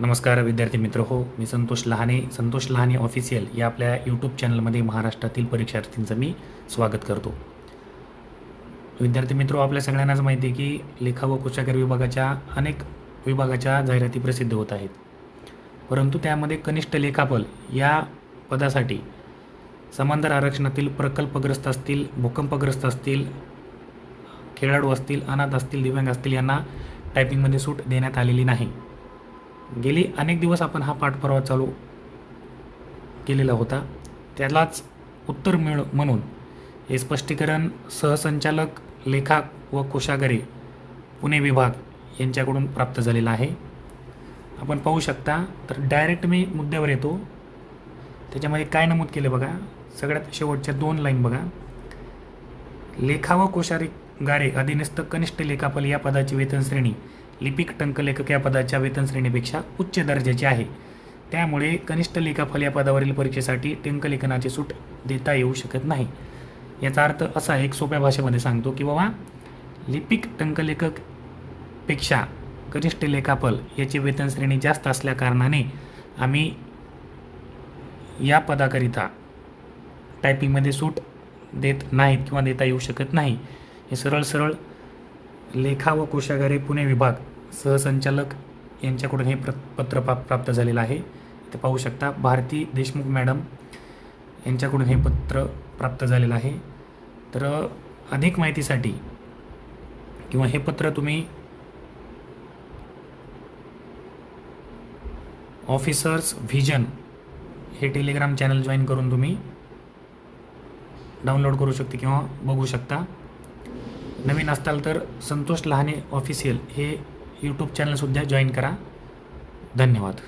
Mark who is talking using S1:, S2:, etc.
S1: नमस्कार विद्यार्थी मित्र हो मी संतोष लहाने संतोष लहाने ऑफिशियल या आपल्या यूट्यूब चॅनलमध्ये महाराष्ट्रातील परीक्षार्थींचं मी स्वागत करतो. विद्यार्थी मित्र हो, आपल्या सगळ्यांनाच माहिती आहे की लेखा व कुशागर विभागाच्या अनेक विभागाच्या जाहिराती प्रसिद्ध होत आहेत. परंतु त्यामध्ये कनिष्ठ लेखापल या पदासाठी समांतर आरक्षणातील प्रकल्पग्रस्त असतील भूकंपग्रस्त असतील खेळाडू असतील अनाथ असतील दिव्यांग असतील यांना टायपिंगमध्ये सूट देण्यात आलेली नाही. गेली अनेक दिवस आपण हा पाठपुरावा चालू केलेला होता. त्यालाच उत्तर मिळ म्हणून हे स्पष्टीकरण सहसंचालक लेखा व कोशागरे पुणे विभाग यांच्याकडून प्राप्त झालेलं आहे. आपण पाहू शकता तर डायरेक्ट मी मुद्द्यावर येतो. त्याच्यामध्ये काय नमूद केलं बघा? सगळ्यात शेवटच्या दोन लाईन बघा. लेखा व कोशारी गारे अधीनस्थ कनिष्ठ लेखापल या पदाची वेतन श्रेणी लिपिक टंकलेखक या पदाच्या वेतन श्रेणीपेक्षा उच्च दर्जाची आहे. त्यामुळे कनिष्ठ लेखापाल या पदावरील परीक्षेसाठी टंकलेखनाची सूट देता येऊ शकत नाही. याचा अर्थ असा एक सोप्या भाषेमध्ये सांगतो की बाबा लिपिक टंकलेखकपेक्षा कनिष्ठ लेखापल याची वेतन श्रेणी जास्त असल्याकारणाने आम्ही या पदाकरिता टायपिंगमध्ये सूट देत नाहीत किंवा देता येऊ शकत नाही. हे सरळ सरळ लेखा व कोशागारे पुणे विभाग सहसंचालक यांच्याकडून हे प्र पत्र पा प्राप्त झालेलं आहे. ते पाहू शकता भारती देशमुख मॅडम यांच्याकडून हे पत्र प्राप्त झालेलं आहे. तर अधिक माहितीसाठी किंवा हे पत्र तुम्ही ऑफिसर्स व्हिजन हे टेलिग्राम चॅनल जॉईन करून तुम्ही डाउनलोड करू शकता किंवा बघू शकता. नवीन असताल तर संतोष लहाने ऑफिशियल हे यूट्यूब चॅनलसुद्धा जॉईन करा. धन्यवाद.